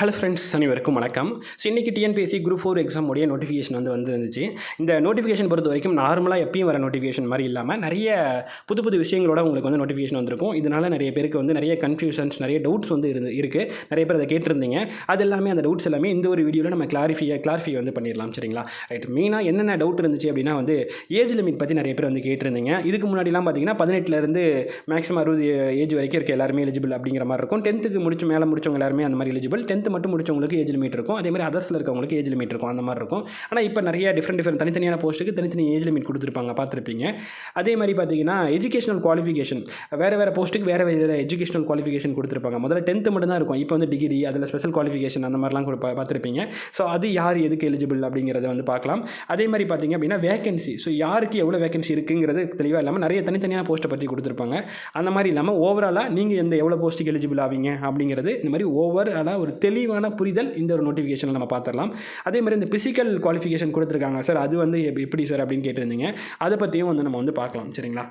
Hello friends அனைவருக்கும் வணக்கம். So இன்றைக்கி டிஎன்பிஎஸ்சி குரூப் ஃபோர் எக்ஸாம் உடைய நோட்டிஃபிகேஷன் வந்து வந்துருந்துச்சு. இந்த நோட்டிஃபிகேஷன் பொறுத்த வரைக்கும் நார்மலாக எப்பயும் வர நோட்டிஃபிகேஷன் மாதிரி இல்லாமல் நிறைய புது புது விஷயங்களோட உங்களுக்கு வந்து நோட்டிஃபிகேஷன் வந்திருக்கும். இதனால் நிறைய பேருக்கு வந்து நிறைய கன்ஃபியூஷன்ஸ் நிறைய டவுட்ஸ் வந்து இருந்து இருக்குது நிறைய பேர் அதை கேட்டிருந்தீங்க. அது எல்லாமே அந்த டவுட்ஸ் எல்லாமே இந்த ஒரு வீடியோவில் நம்ம கிளாரிஃபை கிளாரிஃபை வந்து பண்ணிடலாம் சரிங்களா? ரைட் மெயினாக என்னென்ன டவுட் இருந்துச்சு அப்படின்னா வந்து ஏஜ் லிமிட் பற்றி நிறைய பேர் வந்து கேட்டிருந்தீங்க. இதுக்கு முன்னாடிலாம் பார்த்தீங்கன்னா பதினெட்டுலேருந்து மேக்ஸிமம் அறுபது ஏஜ் வரைக்கும் இருக்க எல்லாருமே எலிஜிபிள் அப்படிங்கிற மாதிரி இருக்கும். டென்த்துக்கு முடிச்சு மேலே முடிச்சவங்க எல்லாருமே அந்த மாதிரி எலிஜிபிள் டென்த்து மட்டும் முடிச்சவங்களுக்கு ஏஜ் லிமிட் இருக்கும். அதே மாதிரி அதர்ஸில் இருக்கவங்களுக்கு ஏஜ் லிமிட் இருக்கும். அந்த மாதிரி இருக்கும். ஆனால் இப்போ நிறைய டிஃப்ரெண்ட் டிஃப்ரெண்ட் தனித்தனியான போஸ்ட்டுக்கு தனித்தனி ஏஜ் லிமிட் கொடுத்துருப்பாங்க. பார்த்துருப்பீங்க. அதே மாதிரி பார்த்தீங்கன்னா எஜுகேஷனல் குவாலிஃபிகேஷன் வேறு வேறு போஸ்ட்டுக்கு வேறு வேறு எஜுகேஷனல் குவாலிஃபிகேஷன் கொடுத்துருப்பாங்க. முதல்ல டென்த்து மட்டும் தான் இருக்கும். இப்போ வந்து டிகிரி அதில் ஸ்பெஷல் குவாலிஃபிகேஷன் அந்த மாதிரிலாம் கொடுப்பா பார்த்துருப்பீங்க. ஸோ அது யார் எதுக்கு எலிஜிபிள் அப்படிங்கிறத வந்து பார்க்கலாம். அதே மாதிரி பார்த்தீங்க அப்படின்னா வேகன்சி ஸோ யாருக்கு எவ்வளோ வேகன்சி இருக்குங்கிறது தெளிவாக இல்லாமல் நிறைய தனித்தனியான போஸ்ட்டை பற்றி கொடுத்துருப்பாங்க. அந்த மாதிரி இல்லாமல் ஓவராலாக நீங்கள் எந்த எவ்வளோ போஸ்ட்டுக்கு எலிஜிபிள் ஆவீங்க அப்படிங்கிறது இந்த மாதிரி ஓவராலாக ஒரு தெளிவான புரிதல் இந்த ஒரு நோட்டிஃபிகேஷனில் நம்ம பார்த்துடலாம். அதே மாதிரி இந்த பிசிக்கல் குவாலிஃபிகேஷன் கொடுத்துருக்காங்க. சார் அது வந்து எப்படி சார் அப்படின்னு கேட்டிருந்தீங்க. அதை பற்றியும் வந்து நம்ம வந்து பார்க்கலாம். சரிங்களா?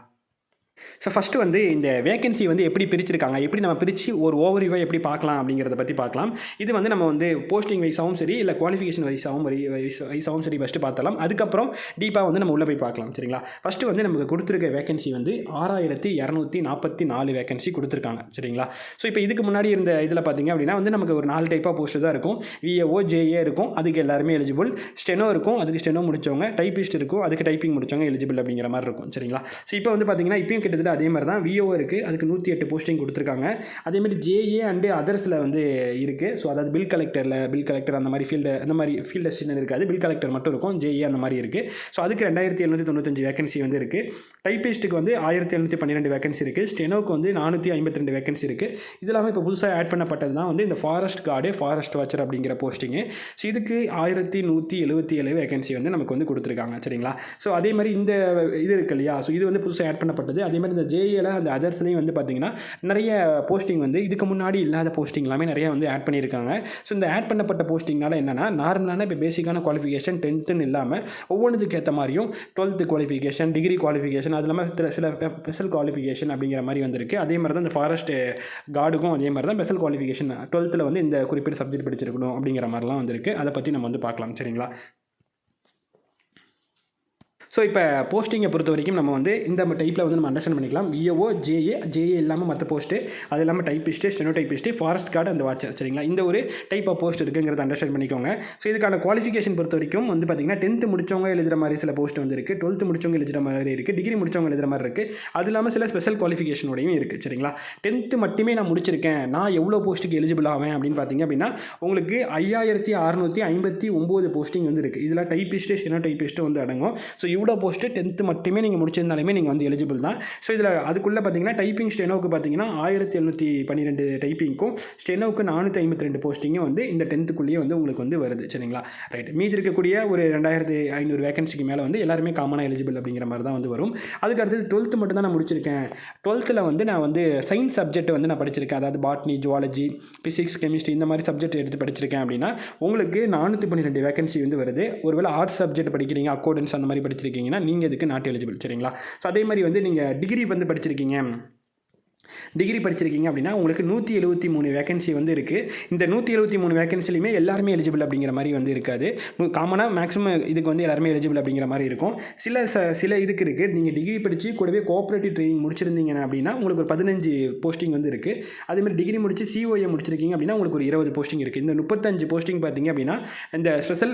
ஸோ ஃபஸ்ட்டு வந்து இந்த வேகன்சி வந்து எப்படி பிரிச்சிருக்காங்க? எப்படி நம்ம பிரித்து ஒரு ஓவரிவாக எப்படி பார்க்கலாம் அப்படிங்கிறத பற்றி பார்க்கலாம். இது வந்து நம்ம வந்து போஸ்டிங் வைஸாகவும் சரி இல்லை குவாலிஃபிகேஷன் வைஸாகவும் வரி வைஸ் வைஸாகவும் சரி ஃபஸ்ட்டு பார்த்தலாம் அதுக்கப்புறம் டீப்பாக வந்து நம்ம உள்ளே போய் பார்க்கலாம் சரிங்களா? ஃபஸ்ட்டு வந்து நமக்கு கொடுத்துருக்க வேகன்சி வந்து ஆறாயிரத்தி இரநூத்தி நாற்பத்தி நாலு வேகன்சி கொடுத்துருக்காங்க சரிங்களா? ஸோ இப்போ இதுக்கு முன்னாடி இருந்த இதில் பார்த்தீங்க அப்படின்னா வந்து நமக்கு ஒரு நாலு டைப்பாக போஸ்ட் தான் இருக்கும். விஏஓ ஜேஏ இருக்கும். அதுக்கு எல்லாருமே எலிஜிபிள் ஸ்டெனோ இருக்கும். அதுக்கு ஸ்டெனோ முடிச்சவங்க. டைப்பிஸ்ட் இருக்கும். அதுக்கு டைப்பிங் முடிச்சவங்க எலிஜிபிள் அப்படிங்கிற மாதிரி இருக்கும் சரிங்களா? ஸோ இப்போ வந்து பார்த்தீங்கன்னா இப்பயும் கிட்டத்தட்ட அதே மாதிரி தான் விஓ இருக்குது அதுக்கு நூற்றி எட்டு போஸ்டிங் கொடுத்துருக்காங்க. அதே மாதிரி ஜேஏ அண்டு அதர்ஸில் வந்து இருக்குது ஸோ அதாவது பில் கலெக்டரில் பில் கலெக்டர் அந்த மாதிரி ஃபீல்டு அந்த மாதிரி ஃபீல்டு அசிஸ்டன்ட் இருக்காது. பில் கலெக்டர் மட்டும் இருக்கும். ஜேஏ அந்த மாதிரி இருக்குது ஸோ அதுக்கு ரெண்டாயிரத்தி எழுநூற்றி தொண்ணூத்தஞ்சு வேகன்சி வந்து இருக்குது டைப்பிஸ்ட்டுக்கு வந்து ஆயிரத்தி எழுநூற்றி பன்னிரெண்டு வேகன்சி இருக்குது ஸ்டெனோக்கு வந்து நானூற்றி ஐம்பத்தி ரெண்டு வேகன்சி இருக்குது இது இல்லாமல் இப்போ புதுசாக ஆட் பண்ணப்பட்டது தான் வந்து இந்த ஃபாரஸ்ட் கார்டு ஃபாரஸ்ட் வாட்சர் அப்படிங்கிற போஸ்டிங்கு ஸோ இதுக்கு ஆயிரத்தி நூற்றி எழுபத்தி ஏழு வேகன்சி வந்து நமக்கு வந்து கொடுத்துருக்காங்க. சரிங்களா? ஸோ அதே மாதிரி இந்த இது இருக்கு இல்லையா? ஸோ இது வந்து புதுசாக ஆட் பண்ணப்பட்டது. அதே மாதிரி இந்த ஜேஏல அந்த அதர்ஸ்லேயும் வந்து பார்த்தீங்கன்னா நிறைய போஸ்டிங் வந்து இதுக்கு முன்னாடி இல்லாத போஸ்டிங் எல்லாமே நிறைய வந்து ஆட் பண்ணியிருக்காங்க. ஸோ இந்த ஆட் பண்ணப்பட்ட போஸ்டிங்னால என்னென்னா நார்மலான இப்போ பேசிக்கான குவாலிஃபிகேஷன் டென்த்துன்னு இல்லாமல் ஒவ்வொன்றுத்துக்கு ஏற்ற மாதிரியும் டுவெல்த்து குவாலிஃபிகேஷன் டிகிரி குவாலிஃபிகேஷன் அது இல்லாமல் சில சில ஸ்பெஷல் குவாலிஃபிகேஷன் அப்படிங்கிற மாதிரி வந்திருக்கு. அதே மாதிரி தான் இந்த ஃபாரஸ்ட் கார்டுக்கும் அதே மாதிரி தான் ஸ்பெஷல் குவாலிஃபிகேஷன் டுவெல்த்தில் வந்து இந்த குறிப்பிட்ட சப்ஜெக்ட் படிச்சிருக்கணும் அப்படிங்கிற மாதிரிலாம் வந்திருக்கு. அதை பற்றி நம்ம வந்து பார்க்கலாம். சரிங்களா? ஸோ இப்போ போஸ்டிங்கை பொறுத்த வரைக்கும் நம்ம வந்து இந்த டைப்பில் வந்து நம்ம அண்டர்ஸ்டாண்ட் பண்ணிக்கலாம். விஏஓ ஜேஏ ஜேஏ இல்லாமல் மற்ற போஸ்ட்டு அது இல்லாமல் typist steno typist forest guard அந்த வாட்சர் சரிங்களா? இந்த ஒரு டைப் ஆஃப் போஸ்ட் இருக்குங்கிறத அண்டர்ஸ்டாண்ட் பண்ணிக்கோங்க. ஸோ இதுக்கான குவாலிஃபிகேஷன் பொறுத்த வரைக்கும் வந்து பார்த்தீங்கன்னா டென்த்து முடிச்சவங்க எழுதுகிற மாதிரி சில போஸ்ட் வந்து இருக்குது டுவெல்த்து முடிச்சவங்க எழுதுகிற மாதிரி இருக்குது டிகிரி முடிச்சவங்க எழுதுகிற மாதிரி இருக்குது அது இல்லாமல் சில ஸ்பெஷல் குவாலிஃபிகேஷனோடையும் இருக்குது சரிங்களா? டென்த்து மட்டுமே நான் முடிச்சிருக்கேன். நான் எவ்வளோ போஸ்ட்டுக்கு எலிஜிபிள் ஆவேன் அப்படின்னு பார்த்தீங்க அப்படின்னா உங்களுக்கு ஐயாயிரத்தி அறநூற்றி ஐம்பத்தி ஒம்பது போஸ்டிங் வந்து இருக்குது இதில் டைப்பிஸ்ட்டு ஸ்டெனோ டைப்பிஸ்ட்டு வந்து அடங்கும். ஸோ இவ்வளோ போஸ்ட்டு டென்த்து மட்டுமே நீங்கள் முடிச்சிருந்தாலுமே நீங்கள் வந்து எலிஜிபிள் தான். ஸோ இதில் அதுக்குள்ளே பார்த்தீங்கன்னா டைப்பிங் ஸ்டெனோவுக்கு பார்த்தீங்கன்னா ஆயிரத்தி எழுநூற்றி பன்னிரெண்டு டைப்பிங்க்கும் ஸ்டெனோவுக்கு நானூற்றி ஐம்பத்தி ரெண்டு போஸ்டிங்கும் வந்து இந்த டென்த்துக்குள்ளேயே வந்து உங்களுக்கு வந்து வருது. சரிங்களா? ரைட் மீதி இருக்கக்கூடிய ஒரு ரெண்டாயிரத்தி ஐநூறு வேகன்சிக்கு மேலே வந்து எல்லாருமே காமனாக எலிஜிபிள் அப்படிங்கிற மாதிரி தான் வந்து வரும். அதுக்கு அடுத்தது டுவெல்த்து மட்டும் தான் நான் முடிச்சிருக்கேன். டுவெல்த்தில் வந்து நான் வந்து சயின்ஸ் சப்ஜெக்ட் வந்து நான் படிச்சிருக்கேன். அதாவது பாட்னி ஜுவாலஜி ஃபிசிக்ஸ் கெமிஸ்ட்ரி இந்த மாதிரி சப்ஜெக்ட் எடுத்து படிச்சிருக்கேன் அப்படின்னா உங்களுக்கு நானூற்றி பன்னிரெண்டு வேகன்சி வந்து வருது. ஒருவேளை ஆர்ட்ஸ் சப்ஜெக்ட் படிக்கிறீங்க அக்கௌண்டன்ஸ் அந்த மாதிரி படிச்சிருக்கீங்கன்னா நீங்கள் இதுக்கு நாட் எலிஜிபிள் சரிங்களா? ஸோ அதே மாதிரி வந்து நீங்கள் டிகிரி வந்து படிச்சிருக்கீங்க. டிகிரி படிச்சிருக்கீங்க அப்படின்னா உங்களுக்கு நூற்றி எழுபத்தி மூணு வேகன்சி வந்து இருக்குது இந்த நூற்றி எழுபத்தி மூணு வேகன்சிலையுமே எல்லாருமே எலிஜிபிள் அப்படிங்கிற மாதிரி வந்து இருக்காது. காமனாக மேக்ஸிமம் இதுக்கு வந்து எல்லாருமே எலிஜிபிள் அப்படிங்கிற மாதிரி இருக்கும். சில ச சில இதுக்கு இருக்குது நீங்கள் டிகிரி படித்து கூடவே கோஆப்ரேட்டிவ் ட்ரைனிங் முடிச்சிருந்தீங்க அப்படின்னா உங்களுக்கு ஒரு பதினஞ்சு போஸ்டிங் வந்து இருக்குது அதேமாதிரி டிகிரி முடித்து சிஓஏ முடிச்சிருக்கீங்க அப்படின்னா உங்களுக்கு ஒரு இருபது போஸ்டிங் இருக்குது இந்த முப்பத்தஞ்சு போஸ்டிங் பார்த்தீங்க அப்படின்னா இந்த ஸ்பெஷல்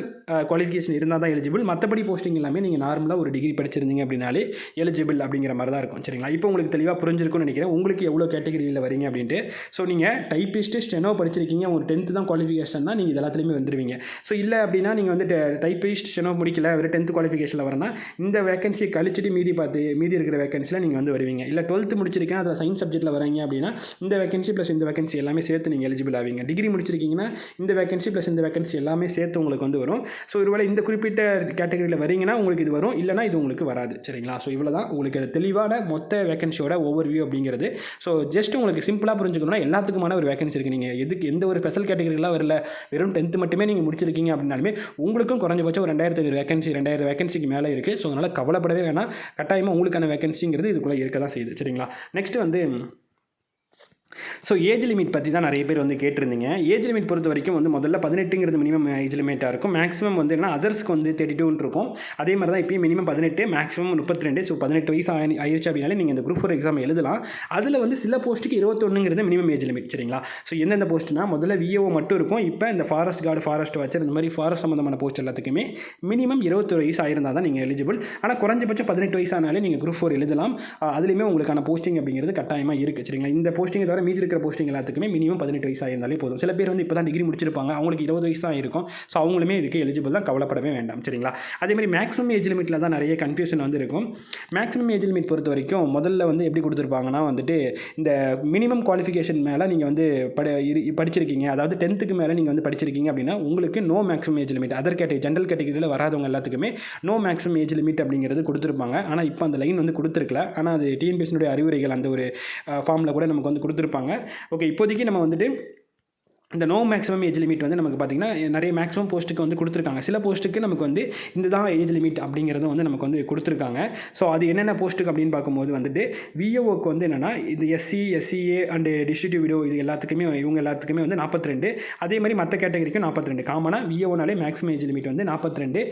குவாலிஃபிகேஷன் இருந்தால் தான் எலிஜிபிள் மற்றபடி போஸ்டிங் எல்லாமே நீங்கள் நார்மலாக ஒரு டிகிரி படிச்சிருந்தீங்க அப்படின்னாலே எலிஜிபிள் அப்படிங்கிற மாதிரி தான் இருக்கும். சரிங்களா? இப்போ உங்களுக்கு தெளிவாக புரிஞ்சிருக்கும்னு நினைக்கிறேன். உங்களுக்கு எவ்வளோ கேட்டகரியில் வரீங்க அப்படின்ட்டு. ஸோ நீங்கள் டைப்பிஸ்ட்டு ஸ்டெனோ படிச்சிருக்கீங்க. ஒரு டென்த்து தான் குவாலிஃபிகேஷன்னா நீங்கள் இது எல்லாத்துலேயுமே வந்துடுவீங்க ஸோ இல்லை அப்படின்னா நீங்கள் வந்து டைப்பிஸ்ட் ஸ்டெனோ முடிக்கல ஒரு டென்த்து குவாலிஃபிகேஷனில் வரனா இந்த வேகன்சி கழிச்சிட்டு மீதி பார்த்து மீதி இருக்கிற வேகன்சியில் நீங்கள் வந்து வருவீங்க. இல்லை டுவெல்த்து முடிச்சிருக்கேன் அதில் சயின்ஸ் சப்ஜெக்ட்டில் வரீங்க அப்படின்னா இந்த வேகன்சி ப்ளஸ் இந்த வேகன்சி எல்லாமே சேர்த்து நீங்கள் எலிஜிபிள் ஆவீங்க. டிகிரி முடிச்சிருக்கீங்கன்னா இந்த வேகன்சி ப்ளஸ் இந்த வேகன்சி எல்லாமே சேர்த்து உங்களுக்கு வந்து வரும். ஸோ ஒருவேளை இந்த குறிப்பிட்ட கேட்டகரியில் வரீங்கன்னா உங்களுக்கு இது வரும். இல்லைனா இது உங்களுக்கு வராது. சரிங்களா? ஸோ இவ்வளோ தான் உங்களுக்கு தெளிவான மொத்த வேகன்சியோட ஓவர் வியூ அப்படிங்கிறது. ஸோ ஜஸ்ட் உங்களுக்கு சிம்பிளாக புரிஞ்சுக்கணும்னா எல்லாத்துக்குமான ஒரு வேகன்சி இருக்குது நீங்கள் எதுக்கு எந்த ஒரு ஸ்பெஷல் கேட்டகரிலாம் வரல. வெறும் டென்த்து மட்டுமே நீங்கள் முடிச்சிருக்கீங்க அப்படின்னாலுமே உங்களுக்கும் குறைஞ்சபட்சம் ஒரு ரெண்டாயிரத்தி ஐநூறு வேகன்சி ரெண்டாயிரம் வேகன்சிக்கு மேலே இருக்குது ஸோ அதனால் கவலைப்படவே வேணாம். கட்டாயமாக உங்களுக்கான வேகன்சிங்கிறது இதுக்குள்ளே இருக்க தான் செய்யுது. சரிங்களா? நெக்ஸ்ட் வந்து ஸோ ஏஜ் லிமிட் பற்றி தான் நிறைய பேர் வந்து கேட்டிருந்தீங்க. ஏஜ் லிமிட் பொறுத்த வரைக்கும் வந்து முதல்ல பதினெட்டுங்கிறது மினிமம் ஏஜ் லிமிட்டாக இருக்கும். மேக்ஸிமம் வந்து என்ன அதர்ஸ்க்கு வந்து தேர்ட்டி டூன்னு இருக்கும். அதே மாதிரி தான் இப்போயும் மினிமம் பதினெட்டு மேக்ஸிமம் முப்பத்தி ரெண்டு ஸோ பதினெட்டு வயசு ஆயி- ஆயிடுச்சு அப்படின்னாலே நீங்கள் இந்த குரூப் ஃபோர் எக்ஸாம் எழுதலாம். அதில் வந்து சில போஸ்ட்டுக்கு இருபத்தொன்னுங்கிறது மினிமம் ஏஜ் லிமிட் சரிங்களா? ஸோ எந்தெந்த போஸ்ட்னா முதல்ல விஓ மட்டும் இருக்கும். இப்போ இந்த ஃபாரஸ்ட் கார்டு ஃபாரஸ்ட் வச்சர் இந்த மாதிரி ஃபாரஸ்ட் சம்மந்தமான போஸ்ட் எல்லாத்துக்குமே மினிமம் இருபத்தொரு வயசு ஆயிருந்தால் தான் நீங்கள் எலிஜிபிள் ஆனால் குறைஞ்சபட்சம் பதினெட்டு வயசானாலே நீங்கள் குரூப் ஃபோர் எழுதலாம். அதுலேயுமே உங்களுக்கான போஸ்டிங் அப்படிங்கிறது கட்டாயமாக இருக்குது சரிங்களா? இந்த போஸ்டிங்கை தவிர மீதி இருக்கிற போஸ்டிங் எல்லாத்துக்குமே மினிமம் பதினெட்டு வயசாக இருந்தாலே போதும். சில பேர் வந்து இப்போ தான் டிகிரி முடிச்சிருப்பாங்க. அவங்களுக்கு இருபது வயசு தான் இருக்கும். ஸோ அவங்களுமே இதுக்கு எலிஜிபிள் தான் கவலைப்படவே வேண்டாம். சரிங்களா? அதே மாதிரி மேக்ஸிமம் ஏஜ் லிமிட்டில் தான் நிறைய கன்ஃபியூஷன் வந்து இருக்கும் மேக்ஸிமம் ஏஜ் லிமிட் பொறுத்த வரைக்கும் முதல்ல வந்து எப்படி கொடுத்துருப்பாங்கன்னா வந்துட்டு இந்த மினிமம் குவாலிஃபிகேஷன் மேலே நீங்கள் வந்து படி இரு- படிச்சிருக்கீங்க. அதாவது டென்த்துக்கு மேலே நீங்கள் வந்து படிச்சிருக்கீங்க அப்படின்னா உங்களுக்கு no maximum age limit other category general கேட்டகரியில் வராதவங்க எல்லாத்துக்குமே நோ மேக்ஸிமம் ஏஜ் லிமிட் அப்படிங்கிறது கொடுத்துருப்பாங்க. ஆனால் இப்போ அந்த லைன் வந்து கொடுத்துருக்கல. ஆனால் அது டிஎன்பிஎஸ்னுடைய அறிவுரைகள் அந்த ஒரு ஃபார்மில் கூட நமக்கு வந்து கொடுத்துருப்பாங்க. ஓகே இப்போதைக்கு நம்ம வந்துட்டு இந்த நோ மேக்ஸிமம் ஏஜ் லிமிட் வந்து நமக்கு பார்த்திங்கன்னா நிறைய மேக்ஸிமம் போஸ்ட்டுக்கு வந்து கொடுத்துருக்காங்க. சில போஸ்ட்டுக்கு நமக்கு வந்து இந்த தான் ஏஜ் லிமிட் அப்படிங்கிறதும் வந்து நமக்கு வந்து கொடுத்துருக்காங்க. ஸோ அது என்னென்ன போஸ்ட்டுக்கு அப்படின்னு பார்க்கும்போது வந்துட்டு விஓக்கு வந்து என்னென்னா இது SC SCA and distribute widow இது எல்லாத்துக்குமே இவங்க எல்லாத்துக்குமே வந்து 42 அதே மாதிரி மற்ற கேட்டகரிக்கும் 42 காமனாக விஓனாலே மேக்ஸிமம் ஏஜ் லிமிட் வந்து நாற்பத்தி ரெண்டு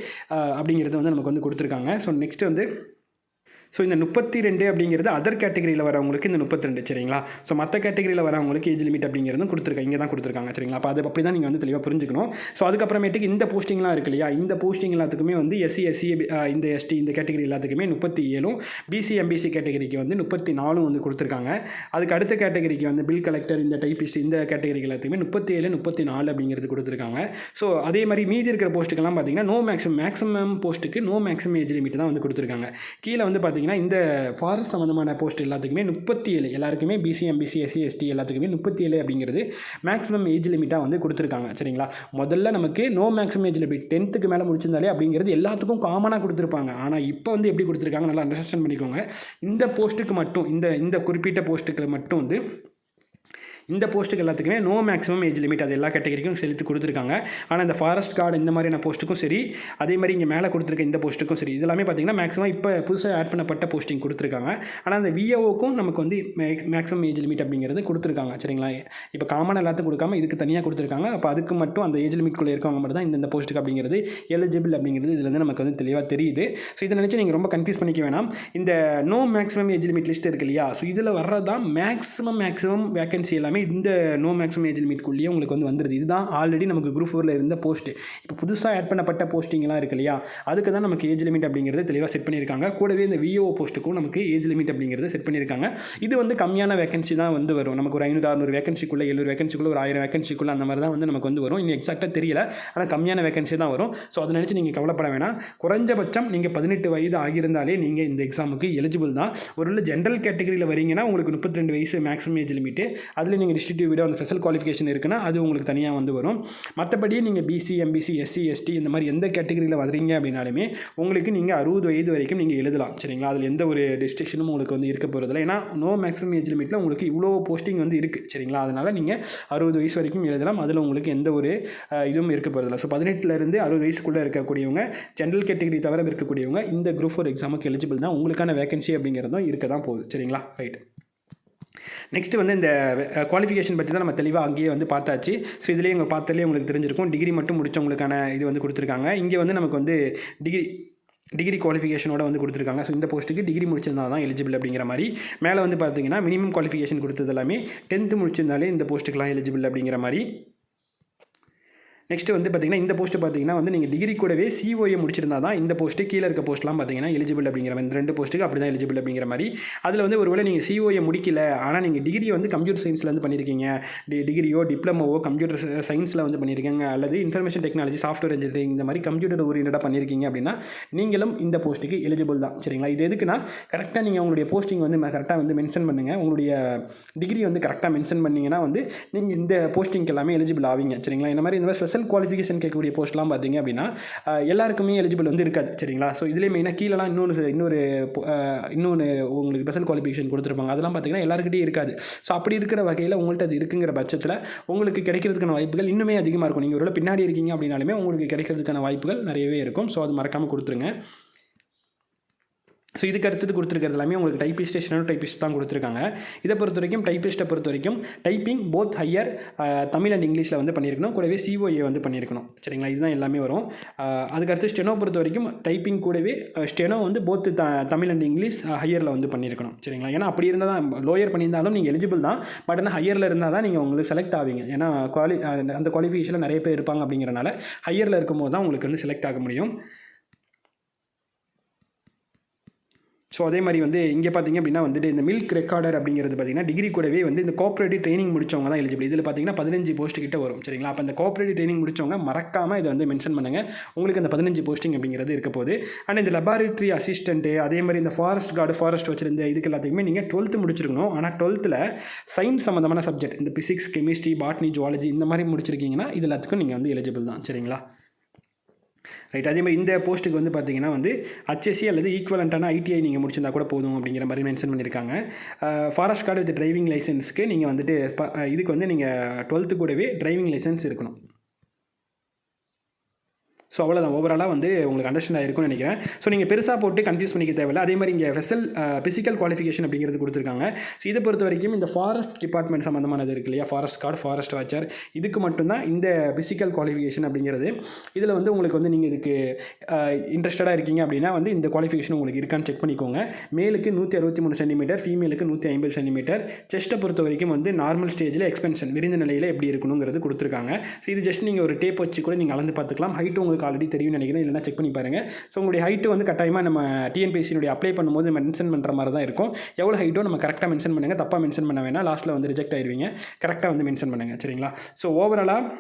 அப்படிங்கிறது வந்து நமக்கு வந்து கொடுத்துருக்காங்க. ஸோ நெக்ஸ்ட் வந்து ஸோ இந்த முப்பத்தி ரெண்டு அப்படிங்கிறது அதர் கேட்டகரியில் வரவங்களுக்கு இந்த முப்பத்தி ரெண்டு சரிங்களா ஸோ மற்ற கேட்டகரியில் வரவங்களுக்கு ஏஜ் லிமிட் அப்படிங்கிறது கொடுத்துருக்காங்க இங்கே தான் கொடுத்துருக்காங்க சரிங்களா? அப்போ அது அப்படி தான் நீங்கள் வந்து தெளிவாக புரிஞ்சுக்கணும். ஸோ அதுக்கப்புறமேட்டுக்கு இந்த போஸ்டிங்லாம் இருக்கு இல்லையா? இந்த போஸ்டிங் எல்லாத்துக்குமே வந்து எஸ்சி எஸ்சி இந்த எஸ்டி இந்த கேட்டகரி எல்லாத்துக்குமே முப்பத்தி ஏழும் பிசி எம்பிசி கேட்டகரிக்கு வந்து முப்பத்தி நாலும் வந்து கொடுத்துருக்காங்க. அதுக்கு அடுத்த கேட்டகரிக்கு வந்து பில் கலெக்டர் இந்த டைப்பிஸ்ட் இந்த கேட்டகரி எல்லாத்துக்குமே முப்பத்தி ஏழு முப்பத்தி நாலு அப்படிங்கிறது கொடுத்துருக்காங்க. ஸோ அதே மாதிரி மீதி இருக்கிற போஸ்ட்டுக்கெல்லாம் பார்த்தீங்கன்னா நோ மேக்ஸிமம் மேக்ஸிமம் போஸ்ட்டுக்கு நோ மேக்ஸிமம் ஏஜ் லிமிட் தான் வந்து கொடுத்துருக்காங்க. கீழே வந்து பார்த்தீங்கன்னா இந்த ஃபாரஸ்ட் சம்மந்தமான போஸ்ட் எல்லாத்துக்குமே முப்பத்தி ஏழு எல்லாருக்குமே பிசி எம்பிசி எஸ்சி எஸ்டி எல்லாத்துக்குமே முப்பத்தி ஏழு அப்படிங்கிறது மேக்ஸிமம் ஏஜ் லிமிட்டாக வந்து கொடுத்துருக்காங்க. சரிங்களா? முதல்ல நமக்கு நோ மேக்ஸிமம் ஏஜ் லிமிட் டென்த்துக்கு மேலே முடிச்சிருந்தாலே அப்படிங்கிறது எல்லாத்துக்கும் காமனாக கொடுத்துருப்பாங்க. ஆனால் இப்போ வந்து எப்படி கொடுத்துருக்காங்க? நல்லா அண்டர்ஸ்டாண்ட் பண்ணிக்கோங்க. இந்த போஸ்ட்டுக்கு மட்டும் இந்த இந்த குறிப்பிட்ட போஸ்ட்டுக்கு மட்டும் வந்து இந்த போஸ்ட்டுக்கு எல்லாத்துக்குமே நோ மேக்ஸிமம் ஏஜ் லிமிட் அது எல்லா கேட்டகரிக்கும் செலுத்தி கொடுத்துருக்காங்க. ஆனால் இந்த ஃபாரஸ்ட் கார்டு இந்த மாதிரியான போஸ்ட்டுக்கும் சரி அதே மாதிரி இங்கே மேலே கொடுத்துருக்க இந்த போஸ்ட்டுக்கும் சரி இதெல்லாமே பார்த்தீங்கன்னா மேக்ஸிமம் இப்போ புதுசாக ஆட் பண்ணப்பட்ட போஸ்டிங் கொடுத்துருக்காங்க. ஆனால் அந்த விஓக்கும் நமக்கு வந்து மேக்ஸிமம் ஏஜ் லிமிட் அப்படிங்கிறது கொடுத்துருக்காங்க. சரிங்களா? இப்போ காமன் எல்லாத்துக்கும் கொடுக்காம இதுக்கு தனியாக கொடுத்துருக்காங்க. அப்போ அதுக்கு மட்டும் அந்த ஏஜ் லிமிட்குள்ளே இருக்கவங்க மட்டும் தான் இந்த போஸ்ட்டுக்கு அப்படிங்கிறது எலிஜிபிள் அப்படிங்கிறது இதுலேருந்து நமக்கு வந்து தெளிவாக தெரியுது. ஸோ இதை நினச்சி நீங்கள் ரொம்ப கன்ஃபியூஸ் பண்ணிக்க வேணாம். இந்த no maximum age limit list இருக்கு இல்லையா? ஸோ இதில் வர்றது தான் மேக்ஸிமம் மேக்ஸிமம் வேகன்சி எல்லாமே இந்த நோ மேக்ஸிமம் ஏஜ் லிமிட்குள்ளேயே உங்களுக்கு வந்து வந்துடுது இதுதான் ஆல்ரெடி நமக்கு குரூப் ஃபோரில் இருந்த போஸ்ட் இப்போ புதுசாக ஆட் பண்ணப்பட்ட போஸ்டிங்லாம் இருக்கு இல்லையா? அதுக்கு தான் நமக்கு ஏஜ் லிமிட் அப்படிங்கிறது தெளிவாக செட் பண்ணியிருக்காங்க. கூடவே இந்த விஓ போஸ்ட்டுக்கும் நமக்கு ஏஜ் லிமிட் அப்படிங்கிறது செட் பண்ணியிருக்காங்க. இது வந்து கம்மியான வேகன்சி தான் வந்து வரும். நமக்கு ஒரு ஐநூறு அறுநூறு வேகன்சிக்குள்ளே எழுநூறு வேகன்சிக்குள்ளே ஒரு ஆயிரம் வேகன்சிக்குள்ளே அந்த மாதிரி தான் வந்து நமக்கு வந்து வரும். இன்னும் எக்ஸாக்டாக தெரியல. ஆனால் கம்மியான வேகன்சி தான் வரும். ஸோ அதை நினச்சி நீங்கள் கவலைப்பட வேணாம். குறைஞ்சபட்சம் நீங்கள் பதினெட்டு வயது ஆகியிருந்தாலே நீங்கள் இந்த எக்ஸாமுக்கு எலிஜிபிள் தான். ஒரு ஜென்ரல் கேட்டகரியில் வரீங்கன்னா உங்களுக்கு முப்பத்தி ரெண்டு வயசு மேக்ஸிமம் ஏஜ் லிமிட்டு அதில் நீங்கள் டிஸ்ட்ரிக்டிவ் விட அந்த ஸ்பெஷல் குவாலிஃபிகேஷன் இருக்குன்னா அது உங்களுக்கு தனியாக வந்து வரும். மற்றபடி நீங்கள் பிசி எம்பிசி எஸ்சி எஸ்டி இந்த மாதிரி எந்த கேட்டகரியில் வரீங்க அப்படின்னாலுமே உங்களுக்கு நீங்கள் அறுபது வயது வரைக்கும் நீங்கள் எழுதலாம். சரிங்களா? அதில் எந்த ஒரு டிஸ்ட்ரிக்ஷனும் உங்களுக்கு வந்து இருக்க போகிறதில்ல ஏன்னா நோ மேக்ஸிமம் ஏஜ் லிமிட்டில் உங்களுக்கு இவ்வளோ போஸ்டிங் வந்து இருக்குது சரிங்களா? அதனால் நீங்கள் அறுபது வயசு வரைக்கும் எழுதலாம். அதில் உங்களுக்கு எந்த ஒரு இதுவும் இருக்க போகிறதில்ல ஸோ பதினெட்டுலேருந்து அறுபது வயசுக்குள்ளே இருக்கக்கூடியவங்க ஜென்ரல் கேட்டகரி தவிர இருக்கக்கூடியவங்க இந்த குரூப் ஃபோர் எக்ஸாமுக்கு எலிஜிபிள் தான் உங்களுக்கான வேகன்சி அப்படிங்கிறதும் இருக்க தான் போகுது. சரிங்களா? ரைட் நெக்ஸ்ட் வந்து இந்த குவாலிஃபிகேஷன் பற்றி தான் நம்ம தெளிவாக அங்கேயே வந்து பார்த்தாச்சு. ஸோ இதுலேயே இங்கே பார்த்தாலே உங்களுக்கு தெரிஞ்சிருக்கும். டிகிரி மட்டும் முடித்தவங்களுக்கான இது வந்து கொடுத்துருக்காங்க. இங்கே வந்து நமக்கு வந்து டிகிரி டிகிரி குவாலிஃபிகேஷனோட வந்து கொடுத்துருக்காங்க. ஸோ இந்த போஸ்ட்டுக்கு டிகிரி முடிச்சிருந்தா தான் எலிஜிபிள் அப்படிங்கிற மாதிரி. மேலே வந்து பார்த்தீங்கன்னா மினிமம் குவாலிஃபிகேஷன் கொடுத்தது எல்லாமே டென்த்து முடிச்சிருந்தாலே இந்த போஸ்ட்டுக்கெலாம் எலிஜிபிள் அப்படிங்கிற மாதிரி. நெக்ஸ்ட் வந்து பார்த்திங்கன்னா இந்த போஸ்ட்டு பார்த்தீங்கன்னா வந்து நீங்கள் டிகிரி கூடவே சிஓஏ முடிச்சிருந்தா தான் இந்த போஸ்ட்டு கீழே இருக்க போஸ்ட்லாம் பார்த்தீங்கன்னா எலிஜிபிள் அப்படிங்கிற மாதிரி இந்த ரெண்டு போஸ்ட்டுக்கு அப்படி தான் எலிஜிபிள் அப்படிங்கிற மாதிரி. அதில் வந்து ஒருவேளை நீங்கள் சிஓஏ முடிக்கல ஆனால் நீங்கள் டிகிரி வந்து கம்ப்யூட்டர் சயின்ஸில் வந்து பண்ணியிருக்கீங்க டி டிகிரியோ டிப்ளமோவோ கம்ப்யூட்டர் சயின்ஸில் வந்து பண்ணியிருக்கீங்க அல்லது இன்ஃபர்மேஷன் டெக்னாலஜி சாஃப்ட்வேர் இன்ஜினியரிங் இந்த மாதிரி கம்ப்யூட்டர் ஓரியன்டாக பண்ணியிருக்கீங்க அப்படின்னா நீங்களும் இந்த போஸ்ட்டுக்கு எலிஜிபிள் தான். சரிங்களா? இது எதுக்குன்னா கரெக்டாக நீங்கள் உங்களுடைய போஸ்டிங் வந்து கரெக்டாக வந்து மென்ஷன் பண்ணுங்கள் உங்களுடைய டிகிரி வந்து கரெக்டாக மென்ஷன் பண்ணீங்கன்னா வந்து நீங்கள் இந்த போஸ்டிங்க்கு எல்லாமே எலிஜிபிள் ஆவீங்க. சரிங்களா? இந்த மாதிரி இந்த மாதிரி ஸ்பெஷல் குவாலிஃபிகேஷன் கேட்கக்கூடிய போஸ்ட்லாம் பார்த்தீங்க அப்படின்னா எல்லாருக்குமே எலிஜிபிள் வந்து இருக்காது சரிங்களா? ஸோ இதுலேயே மெயினாக கீழெலாம் இன்னொன்று இன்னொரு இன்னொன்று உங்களுக்கு ஸ்பெஷல் குவாலிஃபிகேஷன் கொடுத்துருப்பாங்க. அதெல்லாம் பார்த்தீங்கன்னா எல்லாருக்கிட்டையும் இருக்காது. ஸோ அப்படி இருக்கிற வகையில் உங்கள்கிட்ட அது இருக்குங்கிற பட்சத்தில் உங்களுக்கு கிடைக்கிறதுக்கான வாய்ப்புகள் இன்னுமே அதிகமாக இருக்கும். நீங்கள் ஒருவேளை பின்னாடி இருக்கீங்க அப்படின்னாலுமே உங்களுக்கு கிடைக்கிறதுக்கான வாய்ப்புகள் நிறையவே இருக்கும். ஸோ அது மறக்காமல் கொடுத்துருங்க. ஸோ இதுக்கு அடுத்தது கொடுத்துருக்கிறது எல்லாமே உங்களுக்கு டைப்பிஸ்ட் ஸ்டெனோ டைப்பிஸ்ட் தான் கொடுத்துருக்காங்க. இதை பொறுத்த வரைக்கும் டைப்பிஸ்ட்டை பொறுத்த வரைக்கும் typing both higher Tamil and இங்கிலீஷில் வந்து பண்ணியிருக்கணும். கூடவே சிஓஏ வந்து பண்ணியிருக்கணும். சரிங்களா? இதுதான் எல்லாமே வரும். Uh, அதுக்கடுத்து ஸ்டெனோ பொறுத்த வரைக்கும் டைப்பிங் கூடவே uh, ஸ்டெனோ வந்து both the Tamil and English uh, ஹையரில் வந்து பண்ணியிருக்கணும். சரிங்களா? ஏன்னா அப்படி இருந்தால் தான் லோயர் பண்ணியிருந்தாலும் நீங்கள் எலிஜிபிள் தான். பட் ஆனால் ஹையரில் இருந்தால் தான் நீங்கள் உங்களுக்கு செலக்ட் ஆவீங்க. ஏன்னா குவாலி அந்த குவாலிஃபிகேஷனில் நிறைய பேர் இருப்பாங்க அப்படிங்கிறனால ஹையரில் இருக்கும்போது தான் உங்களுக்கு வந்து செலக்ட் ஆக முடியும். ஸோ அதே மாதிரி வந்து இங்கே பார்த்தீங்க அப்படின்னா வந்துட்டு இந்த மில்க் ரெக்கார்டர் அப்படிங்கிறது பார்த்தீங்கன்னா டிகிரி கூடவே வந்து இந்த கோஆப்ரேட்டிவ் ட்ரைனிங் முடிச்சவங்க தான் எலிஜிபிள் இதில் பார்த்தீங்கன்னா பதினஞ்சு போஸ்ட் கிட்ட வரும். சரிங்களா? அப்போ இந்த கோஆப்ரேட்டிவ் ட்ரைனிங் முடிச்சவங்க மறக்காமல் இதை வந்து மென்ஷன் பண்ணுங்கள் உங்களுக்கு அந்த பதினஞ்சு போஸ்டிங் அப்படிங்கிறது இருக்க போது அண்ட் இந்த லெபார்டரி அசிஸ்டண்ட்டு அதே மாதிரி இந்த ஃபாரஸ்ட் கார்டு ஃபாரஸ்ட் வச்சிருந்த இதுக்கு எல்லாத்துக்குமே நீங்கள் டுவெல்த்து முடிச்சிருக்கணும். ஆனால் டுவெல்த்தில் சயின்ஸ் சம்மந்தமான சப்ஜெக்ட் இந்த பிசிக்ஸ் கெமிஸ்ட்ரி பாட்னி ஜுவாலஜி இந்த மாதிரி முடிச்சிருக்கீங்கன்னா இது எல்லாத்துக்கும் நீங்கள் வந்து எலிஜிபிள் தான். சரிங்களா? ரைட் அதே மாதிரி இந்த போஸ்ட்டுக்கு வந்து பார்த்தீங்கன்னா வந்து ஹச்எஸ்சி அல்லது ஈக்குவலண்ட்டான ஐடிஐ நீங்கள் முடிச்சிருந்தா கூட போதும் அப்படிங்கிற மாதிரி மென்ஷன் பண்ணியிருக்காங்க. ஃபாரஸ்ட் கார்டு வித் டிரைவிங் லைசன்ஸ்க்கு நீங்கள் வந்துட்டு இதுக்கு வந்து நீங்கள் டுவெல்த்து கூடவே டிரைவிங் லைசன்ஸ் இருக்கணும். ஸோ அவ்வளோதான் ஓவராலாக வந்து உங்களுக்கு அண்டர்ஸ்டாண்ட் ஆயிருக்கும்னு நினைக்கிறேன். ஸோ நீங்கள் பெருசாக போட்டு கன்ஃபியூஸ் பண்ணிக்க தேவையில்ல. அதே மாதிரி இங்கே ஃபெசல் ஃபிசிக்கல் குவாலிஃபிகேஷன் அப்படிங்கிறது கொடுத்துருக்காங்க. ஸோ இதை பொறுத்த வரைக்கும் இந்த ஃபாரஸ்ட் டிபார்ட்மெண்ட் சம்மந்தமானது இருக்கு இல்லையா? ஃபாரஸ்ட் கார்டு ஃபாரஸ்ட் வாட்சர் இதுக்கு மட்டும்தான் இந்த ஃபிசிக்கல் குவாலிஃபிகேஷன் அப்படிங்கிறது. இதில் வந்து உங்களுக்கு வந்து நீங்கள் இதுக்கு இன்ட்ரெஸ்டடாக இருக்கீங்க அப்படின்னா வந்து இந்த குவாலிஃபிகேஷன் உங்களுக்கு இருக்கான்னு செக் பண்ணிக்கோங்க. மேலுக்கு நூற்றி அறுபத்தி மூணு சென்டிமீட்டர் ஃபீமேலுக்கு நூற்றி ஐம்பது சென்டிமீட்டர் செஸ்ட்டை பொறுத்த வரைக்கும் வந்து நார்மல் ஸ்டேஜில் எக்ஸ்பென்ஷன் விரிந்த நிலையில் எப்படி இருக்கணுங்கிறது கொடுத்துருக்காங்க. ஸோ இது ஜஸ்ட் நீங்கள் ஒரு டேப் வச்சு கூட நீங்கள் அளந்து பார்த்துக்கலாம். ஹைட் உங்களுக்கு ஆல்ரெடி தெரியும்னு நினைக்கிறேன். இல்லைனா செக் பண்ணி பாருங்கள் ஸோ உங்களுடைய ஹைட்டு வந்து கட்டாயமாக நம்ம டிஎன்பிஎஸ்சியினுடைய அப்ளை பண்ணும்போது மென்ஷன் பண்ணுற மாதிரி தான் இருக்கும். எவ்வளோ ஹைட்டோ நம்ம கரெக்டாக மென்ஷன் பண்ணுங்கள் தப்பாக மென்ஷன் பண்ண வேணால் லாஸ்ட்டில் வந்து ரிஜெக்ட் ஆயிருவீங்க. கரெக்டாக வந்து மென்ஷன் பண்ணுங்கள் சரிங்களா? ஸோ ஓவராலாக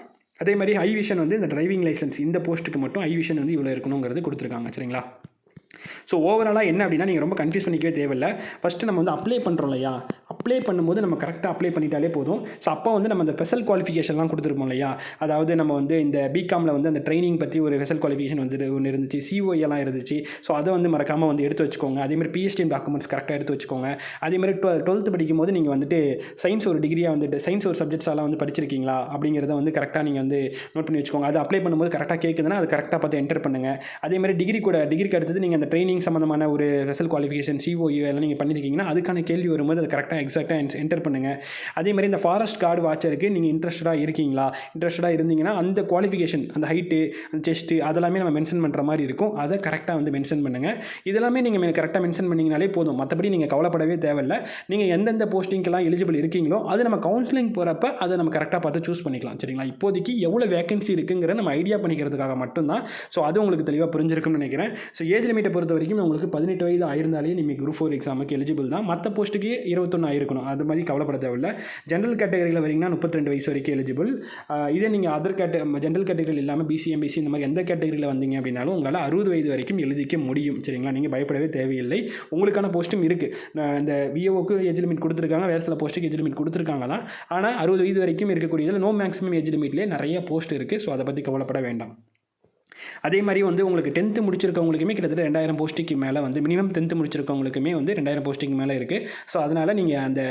அதே மாதிரி ஹை விஷன் வந்து இந்த டிரைவிங் லைசன்ஸ் இந்த போஸ்ட்டுக்கு மட்டும் ஹை விஷன் வந்து இவ்வளோ இருக்கணுங்கிறது கொடுத்துருக்காங்க. சரிங்களா? ஸோ ஓவராலாக என்ன அப்படின்னா நீங்கள் ரொம்ப கன்ஃபியூஸ் பண்ணிக்கவே தேவையில்லை. ஃபஸ்ட்டு நம்ம வந்து அப்ளை பண்ணுறோம் இல்லையா? அப்ளை பண்ணும்போது நம்ம கரெக்டாக அப்ளை பண்ணிட்டாலே போதும். ஸோ அப்போ வந்து நம்ம அந்த ஸ்பெஷல் குவாலிஃபிகேஷன்லாம் கொடுத்துருப்போம் இல்லையா? அதாவது நம்ம வந்து இந்த பிகாமில் வந்து அந்த ட்ரைனிங் பற்றி ஒரு ஸ்பெஷல் குவாலிஃபிகேஷன் வந்து ஒன்று இருந்துச்சு COE எல்லாம் இருந்துச்சு. ஸோ அதை வந்து மறக்காமல் வந்து எடுத்து வச்சுக்கோங்க. அதேமாதிரி பிஎஸ்டி டாக்குமெண்ட்ஸ் கரெக்டாக எடுத்து வச்சுக்கோங்க. அதேமாதிரி டுவெல் டுவெல்த்து படிக்கும் போது நீங்கள் வந்துட்டு சயின்ஸ் ஒரு டிகிரியாக வந்துட்டு சயின்ஸ் ஒரு சப்ஜெக்ட்ஸ் எல்லாம் வந்து படிச்சிருக்கீங்களா? அப்படிங்கிறத வந்து கரெக்டாக நீங்கள் வந்து நோட் பண்ணி வச்சுக்கோங்க. அது அப்ளை பண்ணும்போது கரெக்டாக கேட்குதுன்னா அது கரெக்டாக பார்த்து என்டர் பண்ணுங்கள் அதே மாதிரி டிகிரி கூட டிகிரிக்கு அடுத்தது நீங்கள் அந்த ட்ரைனிங் சம்மந்தமான ஒரு ஸ்பெஷல் குவாலிஃபிகேஷன் சிஓஇ எல்லாம் நீங்கள் பண்ணியிருக்கீங்கன்னா அதுக்கான கேள்வி வரும்போது அது கரெக்டாக எக்ஸாக்டாக என்டர் பண்ணுங்கள் அதே மாதிரி இந்த ஃபாரஸ்ட் கார்டு வாட்சருக்கு நீங்கள் இன்ட்ரெஸ்டடாக இருக்கீங்களா? இன்ட்ரெஸ்டடாக இருந்தீங்கன்னா அந்த குவாலிஃபிகேஷன் அந்த ஹைட்டு அந்த செஸ்ட்டு அதெல்லாமே நம்ம மென்ஷன் பண்ணுற மாதிரி இருக்கும். அதை கரெக்டாக வந்து மென்ஷன் பண்ணுங்கள் இதெல்லாமே நீங்கள் கரெக்டாக மென்ஷன் பண்ணிங்கனாலே போதும். மற்றபடி நீங்கள் கவலைப்படவே தேவையில்லை. நீங்கள் எந்தெந்த போஸ்டிங்கெல்லாம் எலிஜிபிள் இருக்கீங்களோ அது நம்ம கவுன்சிலிங் போகிறப்ப அதை நம்ம கரெக்டாக பார்த்து சூஸ் பண்ணிக்கலாம். சரிங்களா? இப்போதைக்கு எவ்வளோ வேகன்சி இருக்குங்கிற நம்ம ஐடியா பண்ணிக்கிறதுக்காக மட்டும்தான். ஸோ அது உங்களுக்கு தெளிவாக புரிஞ்சிருக்கும்னு நினைக்கிறேன். ஸோ ஏஜ் லிமிட்டை பொறுத்த வரைக்கும் உங்களுக்கு பதினெட்டு வயது ஆயிருந்தாலே நீங்கள் குரூப் ஃபோர் எக்ஸாமுக்கு எலிஜிபிள் தான். மற்ற போஸ்ட்டுக்கு இருபத்தொன்று ஆயிருக்கணும். அது மாதிரி கவலைப்பட தேவையில்ல. ஜென்ரல் கேட்டகரியில் வரீங்கன்னா முப்பத்தி ரெண்டு வயசு வரைக்கும் எலிஜிபிள் இதே நீங்கள் அதர் கேட்ட ஜென்ரல் கேட்டகரியில் இல்லாமல் பிசி எம்பிசி இந்த மாதிரி எந்த கேட்டகரியில் வந்தீங்க அப்படின்னாலும் உங்களால் அறுபது வயது வரைக்கும் எழுதிக்க முடியும். சரிங்களா? நீங்கள் பயப்படவே தேவையில்லை. உங்களுக்கான போஸ்ட்டும் இருக்குது இந்த விஓக்கு ஏஜ் லிமிட் கொடுத்துருக்காங்க. வேறு சில போஸ்ட்டுக்கு ஏஜ் லிமிட் கொடுத்துருக்காங்க தான். ஆனால் அறுபது வயது வரைக்கும் இருக்கக்கூடியதில் நோ மேக்ஸிமம் ஏஜ் லிமிட்லேயே நிறைய போஸ்ட் இருக்குது ஸோ அதை பற்றி கவலைப்பட வேண்டாம். அதே மாதிரி வந்து உங்களுக்கு டென்த்து முடிச்சிருக்கவங்களுக்குமே கிட்டத்தட்ட ரெண்டாயிரம் போஸ்ட்டுக்கு மேலே வந்து மினிமம் டென்த்து முடிச்சிருக்கவங்களுக்குமே வந்து ரெண்டாயிரம் போஸ்ட்டுக்கு மேலே இருக்குது ஸோ அதனால் நீங்கள் அந்த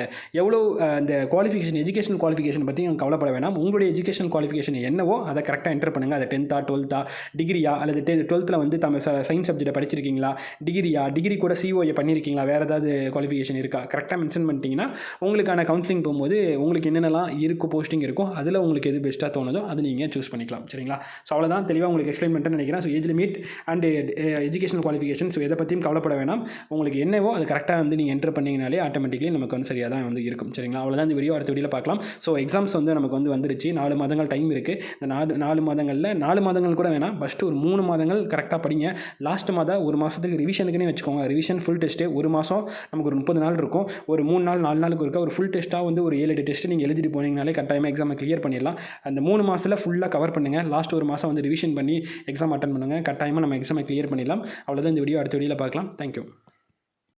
எவ்வளோ அந்த குவாலிஃபிகேஷன் எஜுகேஷன் குவாலிஃபிகேஷன் பற்றி நீங்கள் கவலைப்பட வேணாம். உங்களுடைய எஜுகேஷன் குவாலிஃபிகேஷன் என்னவோ அதை கரெக்டாக என்டர் பண்ணுங்கள் அதை டென்த்தா டுவெல்த்தா டிகிரியா அல்லது டெ டுவெல்த்தில் வந்து தமிழ் சயின்ஸ் சப்ஜெக்ட்டை படிச்சிருக்கீங்களா? டிகிரியா டிகிரி கூட சிஓஏ பண்ணியிருக்கீங்களா வேறு ஏதாவது குவாலிஃபிகேஷன் இருக்கா? கரெக்டாக மென்ஷன் பண்ணிட்டீங்கன்னா உங்களுக்கான கவுன்சிலிங் போகும்போது உங்களுக்கு என்னென்னலாம் இருக்கும் போஸ்டிங் இருக்கோ அதில் உங்களுக்கு எது பெஸ்ட்டாக தோணுதோ அது நீங்கள் சூஸ் பண்ணிக்கலாம். சரிங்களா? ஸோ அவ்வளோதான் தெளிவாக உங்களுக்கு எக்ஸ்பிளைன் பண்ணிட்டேன்னு நினைக்கிறேன். So age limit and educational qualification so எதை பற்றியும் கவலைப்பட வேணாம். உங்களுக்கு என்னவோ அது கரெக்டாக வந்து நீங்கள் என்டர் பண்ணிங்கனாலே ஆட்டோமேட்டிக்கலி நமக்கு வந்து சரியாக தான் வந்து இருக்கும். சரிங்களா? அவ்வளோதான் இந்த வீடியோ அடுத்த வீடியோவில் பார்க்கலாம். ஸோ எக்ஸாம்ஸ் வந்து நமக்கு வந்து வந்துருச்சு. நாலு மாதங்கள் டைம் இருக்குது இந்த நாலு நாலு மாதங்களில் நாலு மாதங்கள் கூட வேணாம். ஃபஸ்ட்டு ஒரு மூணு மாதங்கள் கரெக்டாக படிங்க. லாஸ்ட் மாதம் ஒரு மாதத்துக்கு ரிவிஷனுக்குன்னே வச்சுக்கோங்க. ரிவிஷன் ஃபுல் டெஸ்ட்டு ஒரு மாதம் நமக்கு ஒரு முப்பது நாள் இருக்கும். ஒரு மூணு நாள் நாலு நாளுக்கு இருக்க ஒரு ஃபுல் டெஸ்ட்டாக வந்து ஒரு ஏழு எட்டு டெஸ்ட் நீங்கள் எழுதிட்டு போனீங்கனாலே கட்டாயமாக எக்ஸாமை கிளியர் பண்ணிடலாம். அந்த மூணு மாதத்தில் ஃபுல்லாக கவர் பண்ணுங்கள் லாஸ்ட் ஒரு மாதம் வந்து ரிவிஷன் பண்ணி எக்ஸாம் அட்டன் பண்ணுங்கள் கட்டாயமாக நம்ம எக்ஸாமை கிளியர் பண்ணிடலாம். அவ்வளோதான் இந்த வீடியோ அடுத்த வீடியோவில் பார்க்கலாம். தேங்க்யூ